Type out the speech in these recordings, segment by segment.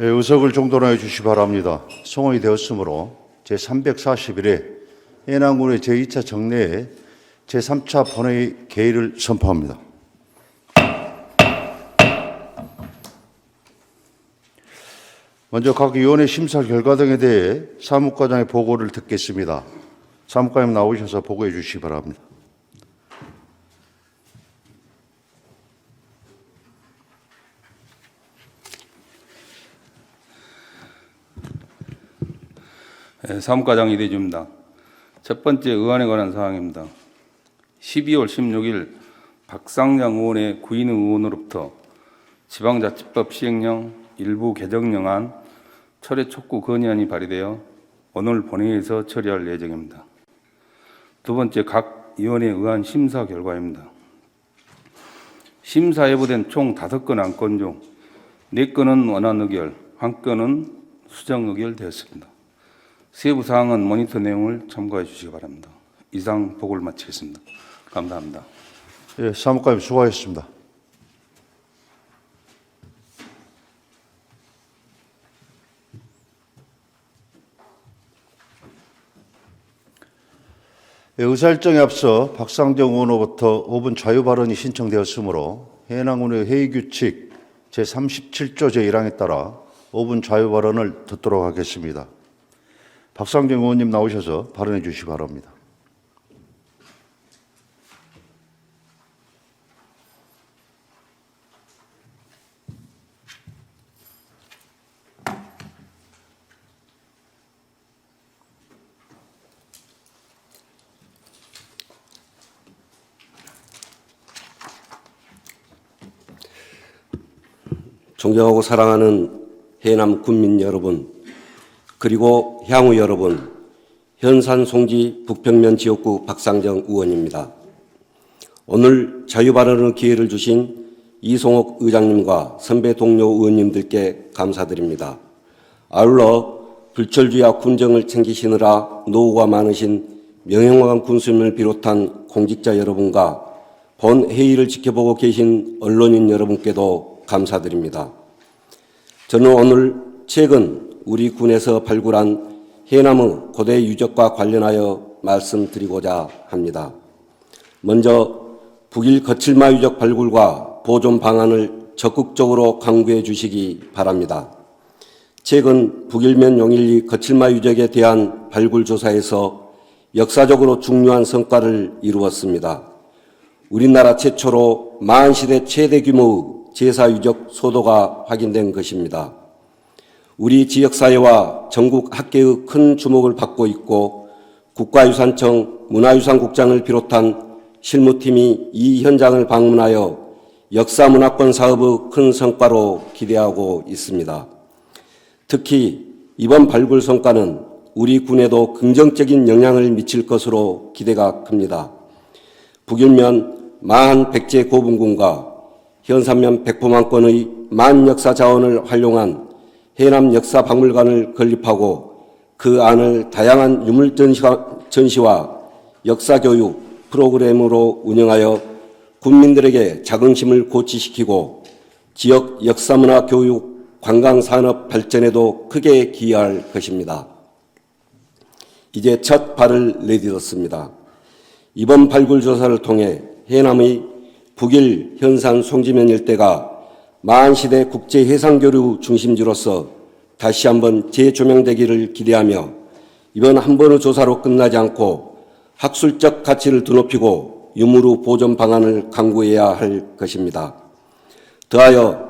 예, 의석을 정돈하여 주시 바랍니다. 송원이 되었으므로 제341회 해남군의 제2차 정례에 제3차 본회의 개의를 선포합니다. 먼저 각 위원회 심사 결과 등에 대해 사무과장의 보고를 듣겠습니다. 사무과장 나오셔서 보고해 주시기 바랍니다. 사무과장 이대주입니다. 첫 번째 의안에 관한 사항입니다. 12월 16일 박상장 의원의 구인 의원으로부터 지방자치법 시행령 일부 개정령안 철회 촉구 건의안이 발의되어 오늘 본회의에서 처리할 예정입니다. 두 번째 각 위원회 의안 심사 결과입니다. 심사 예부된 총 다섯 건 안건 중네 건은 원안 의결, 한 건은 수정 의결되었습니다. 세부 사항은 모니터 내용을 참고해 주시기 바랍니다. 이상 보고를 마치겠습니다. 감사합니다. 예, 사무과장 수고하셨습니다. 예, 의사일정에 앞서 박상정 의원으로부터 5분 자유 발언이 신청되었으므로 해낭군의 회의 규칙 제37조 제1항에 따라 5분 자유 발언을 듣도록 하겠습니다. 박상정 의원님 나오셔서 발언해 주시기 바랍니다. 존경하고 사랑하는 해남 군민 여러분, 그리고 향후 여러분, 현산 송지 북평면 지역구 박상정 의원입니다. 오늘 자유발언의 기회를 주신 이송옥 의장님과 선배 동료 의원님들께 감사드립니다. 아울러 불철주야 군정을 챙기시느라 노후가 많으신 명예관 군수님을 비롯한 공직자 여러분과 본 회의를 지켜보고 계신 언론인 여러분께도 감사드립니다. 저는 오늘 최근 우리 군에서 발굴한 해남의 고대 유적과 관련하여 말씀드리고자 합니다. 먼저 북일 거칠마 유적 발굴과 보존 방안을 적극적으로 강구해 주시기 바랍니다. 최근 북일면 용일리 거칠마 유적에 대한 발굴 조사에서 역사적으로 중요한 성과를 이루었습니다. 우리나라 최초로 마한시대 최대 규모의 제사 유적 소도가 확인된 것입니다. 우리 지역사회와 전국 학계의 큰 주목을 받고 있고 국가유산청 문화유산국장을 비롯한 실무팀이 이 현장을 방문하여 역사문화권 사업의 큰 성과로 기대하고 있습니다. 특히 이번 발굴 성과는 우리 군에도 긍정적인 영향을 미칠 것으로 기대가 큽니다. 북일면 마한 백제 고분군과 현산면 백포만권의 만 역사 자원을 활용한 해남 역사 박물관을 건립하고 그 안을 다양한 유물 전시와 역사 교육 프로그램으로 운영하여 국민들에게 자긍심을 고취시키고 지역 역사문화 교육 관광 산업 발전에도 크게 기여할 것입니다. 이제 첫 발을 내딛었습니다. 이번 발굴 조사를 통해 해남의 북일 현산 송지면 일대가 마한시대 국제해상교류 중심지로서 다시 한번 재조명되기를 기대하며 이번 한 번의 조사로 끝나지 않고 학술적 가치를 드높이고 유무루 보존 방안을 강구해야 할 것입니다. 더하여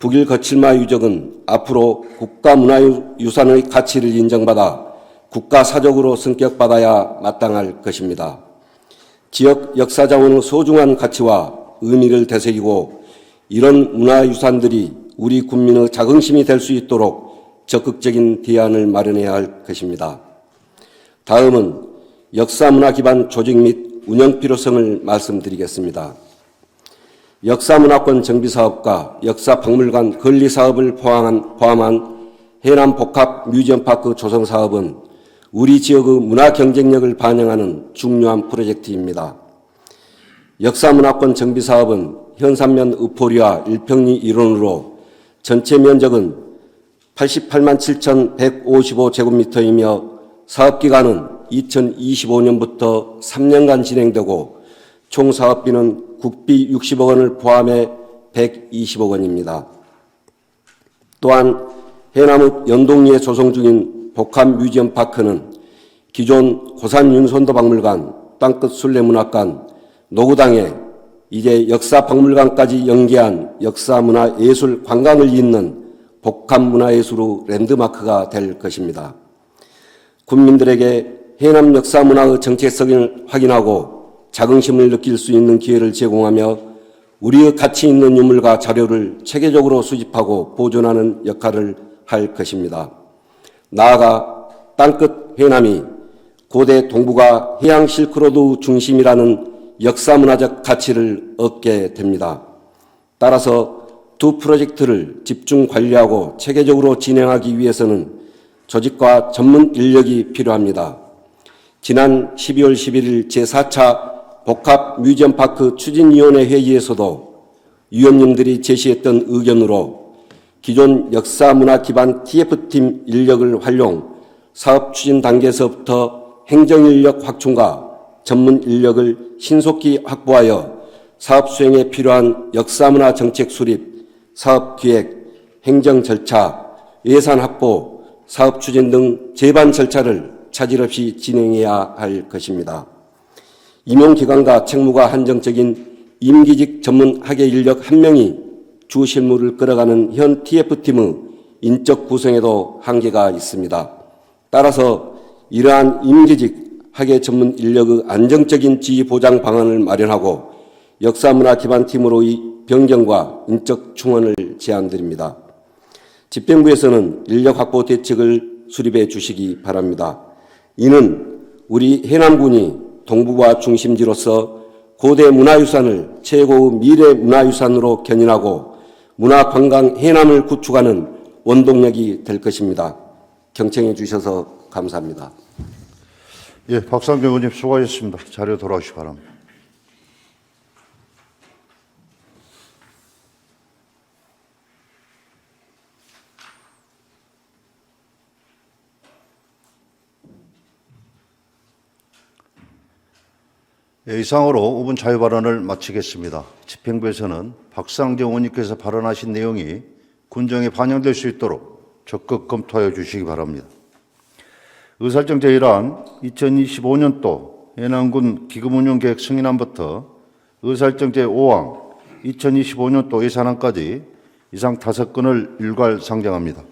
북일 거칠마 유적은 앞으로 국가문화유산의 가치를 인정받아 국가사적으로 성격받아야 마땅할 것입니다. 지역 역사자원의 소중한 가치와 의미를 되새기고 이런 문화유산들이 우리 국민의 자긍심이 될 수 있도록 적극적인 대안을 마련해야 할 것입니다. 다음은 역사문화 기반 조직 및 운영 필요성을 말씀드리겠습니다. 역사문화권 정비사업과 역사박물관 건리사업을 포함한, 포함한 해남 복합 뮤지엄파크 조성사업은 우리 지역의 문화 경쟁력을 반영하는 중요한 프로젝트입니다. 역사문화권 정비사업은 현산면 의포리와 일평리 일원으로 전체 면적은 88만 7,155제곱미터이며 사업기간은 2025년부터 3년간 진행되고 총 사업비는 국비 60억 원을 포함해 120억 원입니다. 또한 해남읍 연동리에 조성 중인 복합 뮤지엄 파크는 기존 고산 윤선도 박물관, 땅끝 순례문학관, 노구당에 이제 역사 박물관까지 연계한 역사 문화 예술 관광을 잇는 복합 문화 예술로 랜드마크가 될 것입니다. 국민들에게 해남 역사 문화의 정체성을 확인하고 자긍심을 느낄 수 있는 기회를 제공하며 우리의 가치 있는 유물과 자료를 체계적으로 수집하고 보존하는 역할을 할 것입니다. 나아가 땅끝 해남이 고대 동북아 해양 실크로드 중심이라는 역사 문화적 가치를 얻게 됩니다. 따라서 두 프로젝트를 집중 관리하고 체계적으로 진행하기 위해서는 조직과 전문 인력이 필요합니다. 지난 12월 11일 제4차 복합 뮤지엄파크 추진위원회 회의에서도 위원님들이 제시했던 의견으로 기존 역사문화 기반 TF팀 인력을 활용, 사업 추진 단계에서부터 행정 인력 확충과 전문 인력을 신속히 확보하여 사업 수행에 필요한 역사문화 정책 수립, 사업 기획, 행정 절차, 예산 확보, 사업 추진 등 제반 절차를 차질 없이 진행해야 할 것입니다. 임용 기관과 책무가 한정적인 임기직 전문 학예 인력 한 명이 주 실무를 끌어가는 현 TF팀의 인적 구성에도 한계가 있습니다. 따라서 이러한 임기직 학예 전문 인력의 안정적인 지위 보장 방안을 마련하고 역사문화 기반 팀으로의 변경과 인적 충원을 제안드립니다. 집행부에서는 인력 확보 대책을 수립해 주시기 바랍니다. 이는 우리 해남군이 동북아 중심지로서 고대 문화유산을 최고의 미래 문화유산으로 견인하고 문화관광 해남을 구축하는 원동력이 될 것입니다. 경청해 주셔서 감사합니다. 예, 박상경 의원님 수고하셨습니다. 자료 돌아오시기 바랍니다. 예, 이상으로 5분 자유 발언을 마치겠습니다. 집행부에서는 박상정 의원님께서 발언하신 내용이 군정에 반영될 수 있도록 적극 검토하여 주시기 바랍니다. 의사일정 제1안 2025년도 해남군 기금운용 계획 승인안부터 의사일정 제5항 2025년도 예산안까지 이상 다섯 건을 일괄 상정합니다.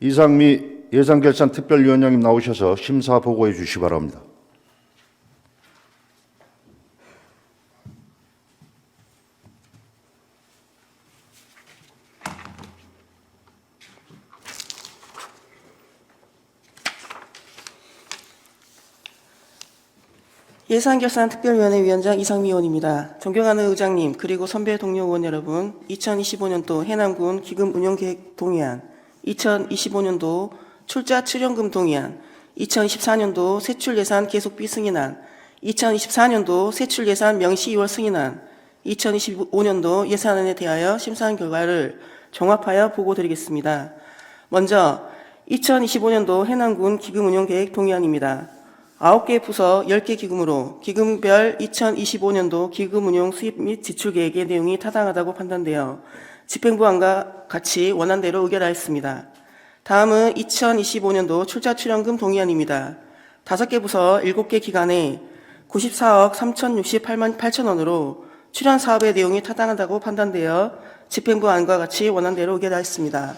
이상미 예산결산 특별위원장님 나오셔서 심사 보고해 주시기 바랍니다. 예산결산특별위원회 위원장 이상미 의원입니다. 존경하는 의장님 그리고 선배 동료 의원 여러분 2025년도 해남군 기금 운영계획 동의안 2025년도 출자 출연금 동의안 2024년도 세출 예산 계속비 승인안 2024년도 세출 예산 명시 2월 승인안 2025년도 예산안에 대하여 심사한 결과를 종합하여 보고드리겠습니다. 먼저 2025년도 해남군 기금운용계획 동의안입니다. 9개 부서 10개 기금으로 기금별 2025년도 기금운용 수입 및 지출 계획의 내용이 타당하다고 판단되어 집행부안과 같이 원안대로 의결하였습니다. 다음은 2025년도 출자 출연금 동의안입니다. 5개 부서 7개 기관에 94억 3,068만 8천 원으로 출연 사업의 내용이 타당하다고 판단되어 집행부안과 같이 원안대로 의결하였습니다.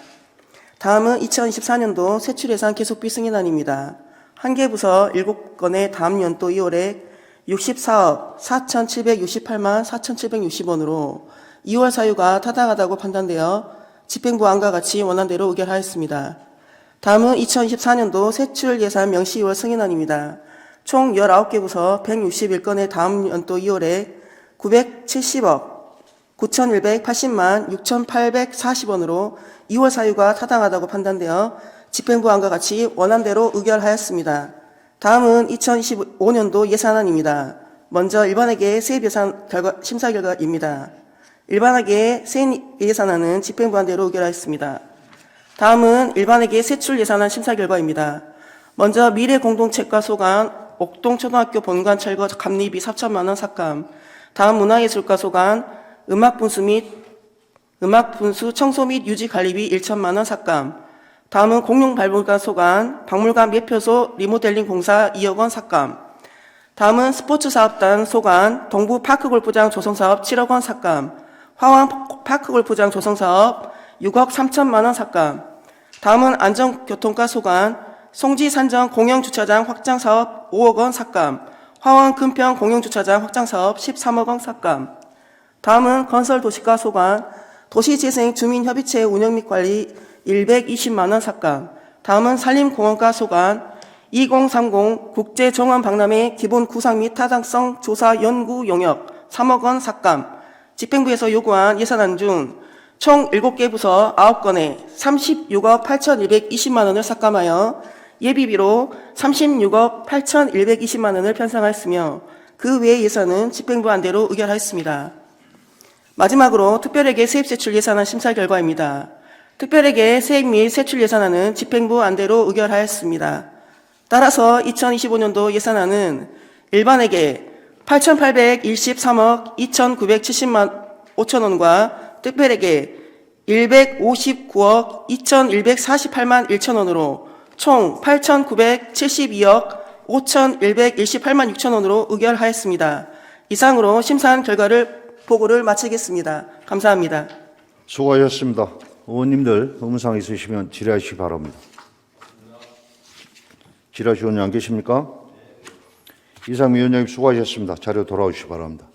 다음은 2024년도 세출 예산 계속비 승인안입니다. 한 개 부서 7건의 다음 연도 2월에 64억 4,768만 4,760원으로 2월 사유가 타당하다고 판단되어 집행부 안과 같이 원안대로 의결하였습니다. 다음은 2024년도 세출 예산 명시 2월 승인안입니다. 총 19개 부서 161건의 다음 연도 2월에 970억 9,180만 6,840원으로 2월 사유가 타당하다고 판단되어 집행부안과 같이 원안대로 의결하였습니다. 다음은 2025년도 예산안입니다. 먼저 1번에게 세입 예산 결과, 심사 결과입니다. 일반에게 세 예산안은 집행부안대로 의결하였습니다. 다음은 일반에게 세출 예산안 심사 결과입니다. 먼저 미래 공동체과 소관 옥동 초등학교 본관 철거 감리비 4천만 원 삭감, 다음 문화예술과 소관 음악 분수 및 음악 분수 청소 및 유지 관리비 1천만 원 삭감, 다음은 공룡박물관 소관 박물관 매표소 리모델링 공사 2억 원 삭감, 다음은 스포츠 사업단 소관 동부 파크 골프장 조성 사업 7억 원 삭감, 화왕 파크 골프장 조성 사업 6억 3천만 원 삭감. 다음은 안전교통과 소관 송지 산정 공영 주차장 확장 사업 5억 원 삭감, 화왕 금평 공영 주차장 확장 사업 13억 원 삭감. 다음은 건설 도시과 소관 도시재생 주민협의체 운영 및 관리 120만 원 삭감. 다음은 산림공원과 소관 2030 국제정원박람회 기본 구상 및 타당성 조사 연구 용역 3억 원 삭감. 집행부에서 요구한 예산안 중 총 7개 부서 9건에 36억 8,120만 원을 삭감하여 예비비로 36억 8,120만 원을 편성하였으며 그 외의 예산은 집행부 안대로 의결하였습니다. 마지막으로 특별회계 세입세출 예산안 심사 결과입니다. 특별회계 세입 및 세출 예산안은 집행부 안대로 의결하였습니다. 따라서 2025년도 예산안은 일반회계 8,813억 2,970만 5천 원과 특별회계 159억 2,148만 1천 원으로 총 8,972억 5,128만 6천 원으로 의결하였습니다. 이상으로 심사한 결과를 보고를 마치겠습니다. 감사합니다. 수고하셨습니다. 의원님들 의문사항 있으시면 질의하시기 바랍니다. 질의하시 원님 안 계십니까? 이상 위원장님 수고하셨습니다. 자료 돌아오시기 바랍니다.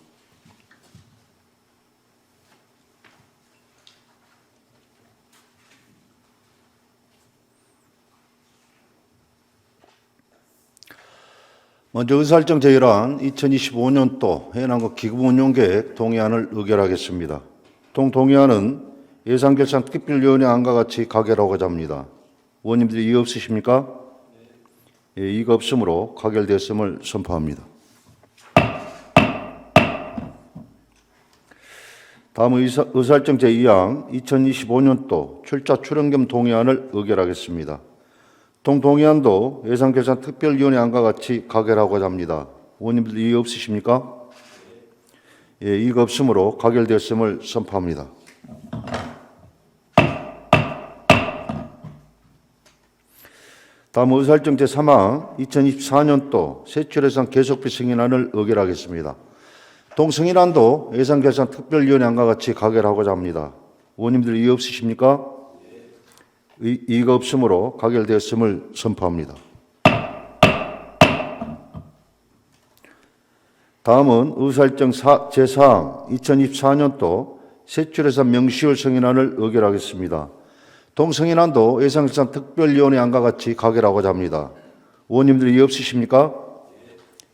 먼저 의사일정 제1안 2025년도 해남국 기금운용계획 동의안을 의결하겠습니다. 동 동의안은 예산결산 특별위원회 안과 같이 가결하고자 합니다. 의원님들이 이의 없으십니까? 예, 이의가 없으므로 가결됐음을 선포합니다. 다음 의사, 의사일정 제2항 2025년도 출자 출연금 동의안을 의결하겠습니다. 동 동의안도 예산결산 특별위원회 안과 같이 가결하고자 합니다. 의원님들 이의 없으십니까? 예, 이의가 없으므로 가결됐음을 선포합니다. 다음 의사일정 제3항 2024년도 세출예산 계속비 승인안을 의결하겠습니다. 동승인안도 예산결산 특별위원회 안과 같이 가결하고자 합니다. 의원님들 이의 없으십니까? 의- 이의가 없으므로 가결되었음을 선포합니다. 다음은 의사일정 사- 제4항 2024년도 세출예산 명시율 승인안을 의결하겠습니다. 동승인안도 예산결산 특별위원회 안과 같이 가결하고자 합니다. 의원님들 이의 없으십니까?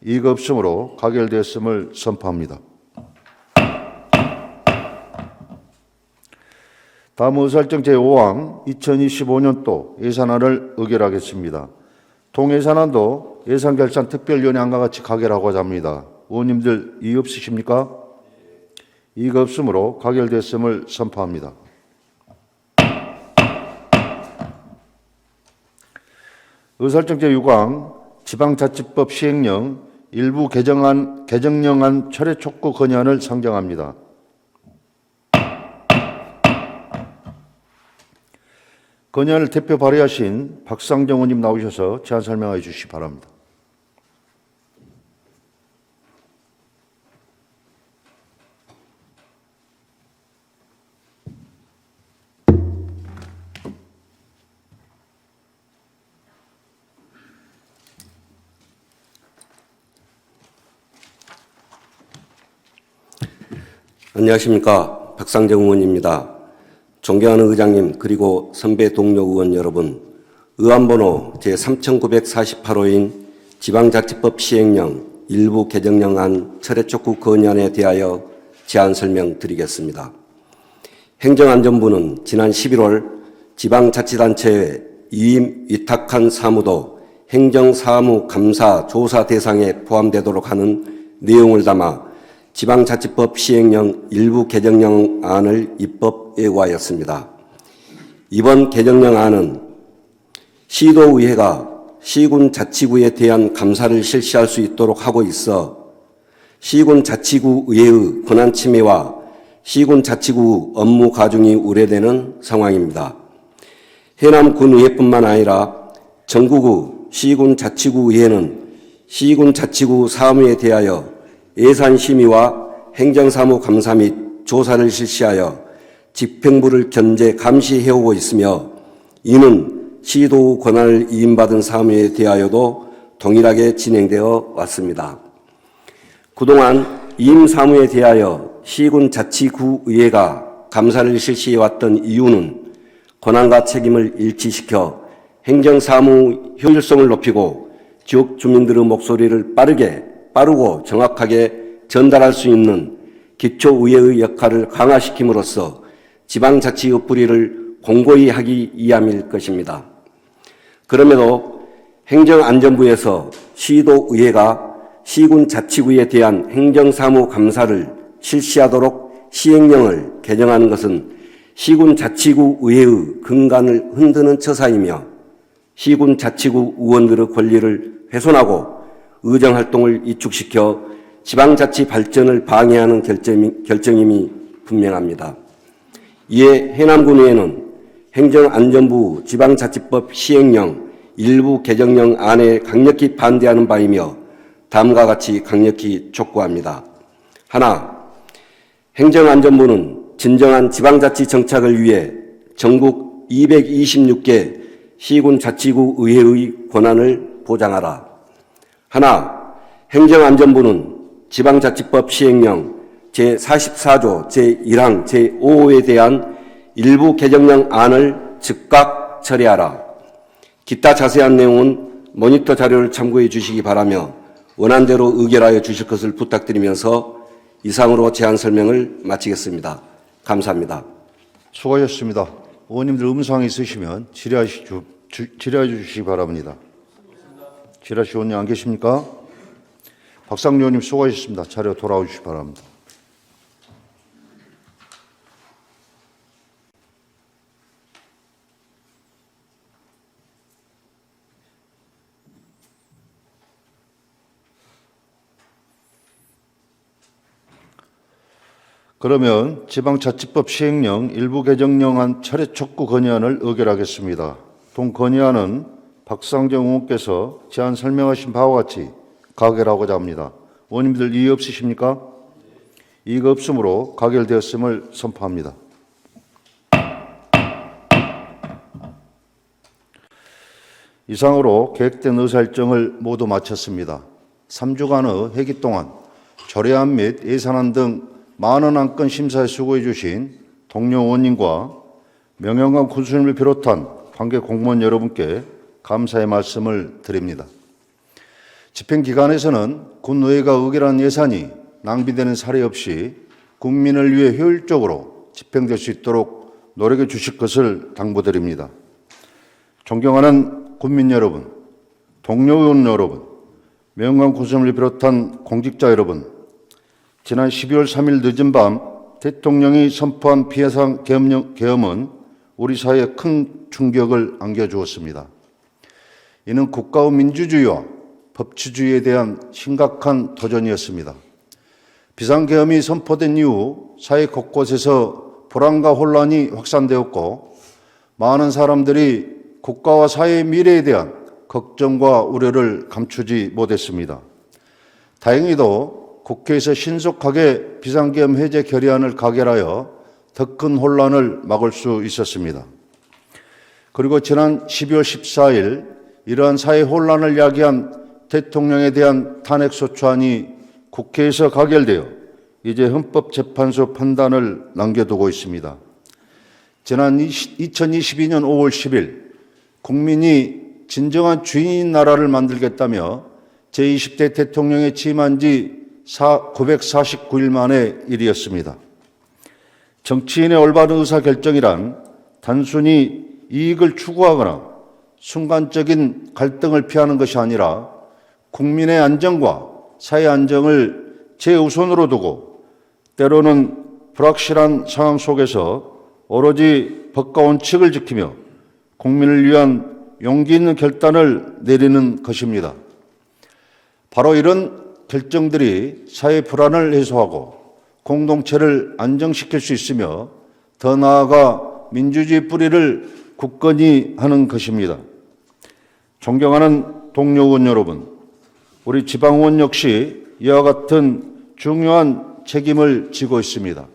이의가 없으므로 가결되었음을 선포합니다. 다음 의사일정 제5항 2025년도 예산안을 의결하겠습니다. 동예산안도 예산결산 특별위원회 안과 같이 가결하고자 합니다. 의원님들 이의 없으십니까? 이의가 없으므로 가결됐음을 선포합니다. 의사일정 제6항 지방자치법 시행령 일부 개정안, 개정령안 철회 촉구 건의안을 상정합니다. 건의안을 대표 발의하신 박상정 의원님 나오셔서 제안 설명해 주시기 바랍니다. 안녕하십니까. 박상정 의원입니다. 존경하는 의장님, 그리고 선배 동료 의원 여러분, 의안번호 제3948호인 지방자치법 시행령 일부 개정령안 철회 촉구 건의안에 대하여 제안 설명 드리겠습니다. 행정안전부는 지난 11월 지방자치단체에 이임 위탁한 사무도 행정사무 감사 조사 대상에 포함되도록 하는 내용을 담아 지방자치법 시행령 일부 개정령안을 입법 예고하였습니다. 이번 개정령안은 시도의회가 시군 자치구에 대한 감사를 실시할 수 있도록 하고 있어 시군 자치구 의회의 권한 침해와 시군 자치구 업무 가중이 우려되는 상황입니다. 해남군 의회뿐만 아니라 전국의 시군 자치구 의회는 시군 자치구 사무에 대하여 예산 심의와 행정사무 감사 및 조사를 실시하여 집행부를 견제 감시해오고 있으며 이는 시도 권한을 이임받은 사무에 대하여도 동일하게 진행되어 왔습니다. 그동안 이임 사무에 대하여 시군 자치구 의회가 감사를 실시해 왔던 이유는 권한과 책임을 일치시켜 행정사무 효율성을 높이고 지역 주민들의 목소리를 빠르게, 빠르고 정확하게 전달할 수 있는 기초의회의 역할을 강화시킴으로써 지방자치의 뿌리를 공고히 하기 위함일 것입니다. 그럼에도 행정안전부에서 시도의회가 시군 자치구에 대한 행정사무 감사를 실시하도록 시행령을 개정하는 것은 시군 자치구 의회의 근간을 흔드는 처사이며 시군 자치구 의원들의 권리를 훼손하고 의정 활동을 이축시켜 지방자치 발전을 방해하는 결정이, 결정임이 분명합니다. 이에 해남군의회는 행정안전부 지방자치법 시행령 일부 개정령 안에 강력히 반대하는 바이며 다음과 같이 강력히 촉구합니다. 하나, 행정안전부는 진정한 지방자치 정착을 위해 전국 226개 시군 자치구 의회의 권한을 보장하라. 하나, 행정안전부는 지방자치법 시행령 제44조 제1항 제5호에 대한 일부 개정령 안을 즉각 처리하라. 기타 자세한 내용은 모니터 자료를 참고해 주시기 바라며 원안대로 의결하여 주실 것을 부탁드리면서 이상으로 제안 설명을 마치겠습니다. 감사합니다. 수고하셨습니다. 의원님들 음성이 있으시면 질의하시, 질의해 주시기 바랍니다. 질의하시 의원님 안 계십니까? 박상료 의원님 수고하셨습니다. 자료 돌아오 주시기 바랍니다. 그러면 지방자치법 시행령 일부 개정령안 차례 촉구 건의안을 의결하겠습니다. 동 건의안은 박상정 의원께서 제안 설명하신 바와 같이 가결하고자 합니다. 의원님들 이의 없으십니까? 이의가 없으므로 가결되었음을 선포합니다. 이상으로 계획된 의사일정을 모두 마쳤습니다. 3주간의 회기 동안 조례안 및 예산안 등 많은 안건 심사에 수고해 주신 동료 의원님과 명예관 군수님을 비롯한 관계 공무원 여러분께 감사의 말씀을 드립니다. 집행 기간에서는 군의회가 의결한 예산이 낭비되는 사례 없이 국민을 위해 효율적으로 집행될 수 있도록 노력해 주실 것을 당부드립니다. 존경하는 국민 여러분, 동료 의원 여러분, 명예관 군수님을 비롯한 공직자 여러분, 지난 12월 3일 늦은 밤 대통령이 선포한 계엄령- 계엄은 우리 사회에 큰 충격을 안겨주었습니다. 이는 국가의 민주주의와 법치주의에 대한 심각한 도전이었습니다. 비상계엄이 선포된 이후 사회 곳곳에서 불안과 혼란이 확산되었고 많은 사람들이 국가와 사회의 미래에 대한 걱정과 우려를 감추지 못했습니다. 다행히도 국회에서 신속하게 비상계엄 해제 결의안을 가결하여 더 큰 혼란을 막을 수 있었습니다. 그리고 지난 12월 14일 이러한 사회 혼란을 야기한 대통령에 대한 탄핵소추안이 국회에서 가결되어 이제 헌법재판소 판단을 남겨두고 있습니다. 지난 2022년 5월 10일 국민이 진정한 주인인 나라를 만들겠다며 제20대 대통령에 취임한 지 949일 만의 일이었습니다. 정치인의 올바른 의사결정이란 단순히 이익을 추구하거나 순간적인 갈등을 피하는 것이 아니라 국민의 안정과 사회 안정을 최우선으로 두고 때로는 불확실한 상황 속에서 오로지 법과 원칙을 지키며 국민을 위한 용기 있는 결단을 내리는 것입니다. 바로 이런 결정들이 사회 불안을 해소하고 공동체를 안정시킬 수 있으며 더 나아가 민주주의 뿌리를 굳건히 하는 것입니다. 존경하는 동료 의원 여러분, 우리 지방 의원 역시 이와 같은 중요한 책임을 지고 있습니다.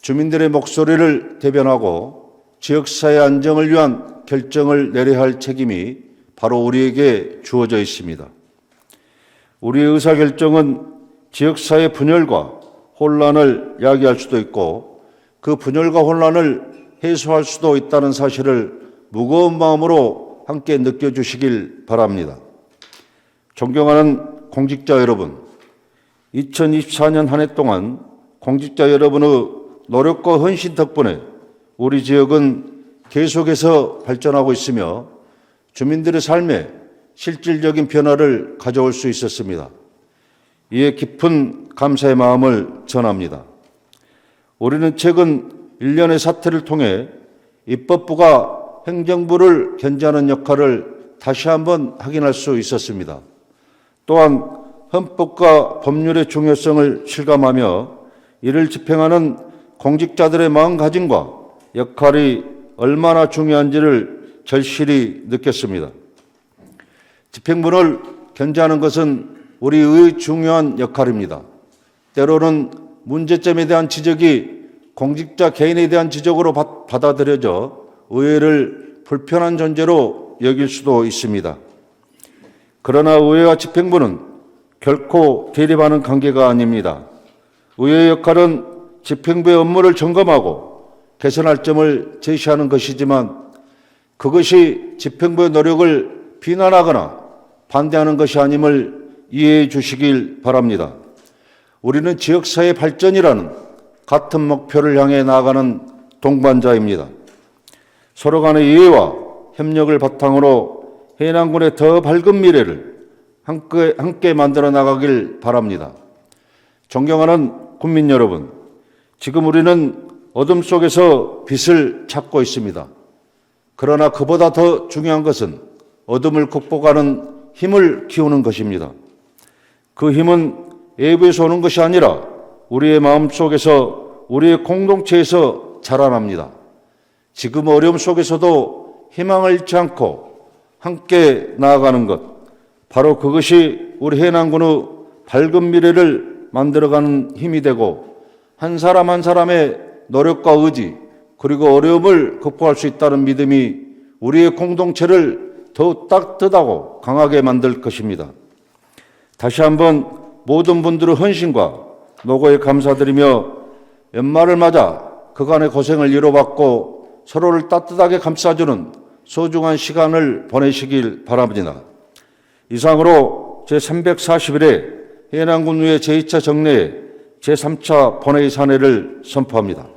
주민들의 목소리를 대변하고 지역사회 안정을 위한 결정을 내려야 할 책임이 바로 우리에게 주어져 있습니다. 우리의 의사결정은 지역사회 분열과 혼란을 야기할 수도 있고 그 분열과 혼란을 해소할 수도 있다는 사실을 무거운 마음으로 함께 느껴주시길 바랍니다. 존경하는 공직자 여러분, 2024년 한 해 동안 공직자 여러분의 노력과 헌신 덕분에 우리 지역은 계속해서 발전하고 있으며 주민들의 삶에 실질적인 변화를 가져올 수 있었습니다. 이에 깊은 감사의 마음을 전합니다. 우리는 최근 일련의 사태를 통해 입법부가 행정부를 견제하는 역할을 다시 한번 확인할 수 있었습니다. 또한 헌법과 법률의 중요성을 실감하며 이를 집행하는 공직자들의 마음가짐과 역할이 얼마나 중요한지를 절실히 느꼈습니다. 집행부를 견제하는 것은 우리의 중요한 역할입니다. 때로는 문제점에 대한 지적이 공직자 개인에 대한 지적으로 받- 받아들여져 의회를 불편한 존재로 여길 수도 있습니다. 그러나 의회와 집행부는 결코 대립하는 관계가 아닙니다. 의회의 역할은 집행부의 업무를 점검하고 개선할 점을 제시하는 것이지만 그것이 집행부의 노력을 비난하거나 반대하는 것이 아님을 이해해 주시길 바랍니다. 우리는 지역사회 발전이라는 같은 목표를 향해 나아가는 동반자입니다. 서로 간의 이해와 협력을 바탕으로 해남군의 더 밝은 미래를 함께, 함께 만들어 나가길 바랍니다. 존경하는 국민 여러분, 지금 우리는 어둠 속에서 빛을 찾고 있습니다. 그러나 그보다 더 중요한 것은 어둠을 극복하는 힘을 키우는 것입니다. 그 힘은 외부에서 오는 것이 아니라 우리의 마음 속에서 우리의 공동체에서 자라납니다. 지금 어려움 속에서도 희망을 잃지 않고 함께 나아가는 것, 바로 그것이 우리 해남군의 밝은 미래를 만들어가는 힘이 되고 한 사람 한 사람의 노력과 의지 그리고 어려움을 극복할 수 있다는 믿음이 우리의 공동체를 더욱 따뜻하고 강하게 만들 것입니다. 다시 한번 모든 분들의 헌신과 노고에 감사드리며 연말을 맞아 그간의 고생을 이뤄받고 서로를 따뜻하게 감싸주는 소중한 시간을 보내시길 바랍니다. 이상으로 제341회 해남군의회 제2차 정례 제3차 본회의 사내를 선포합니다.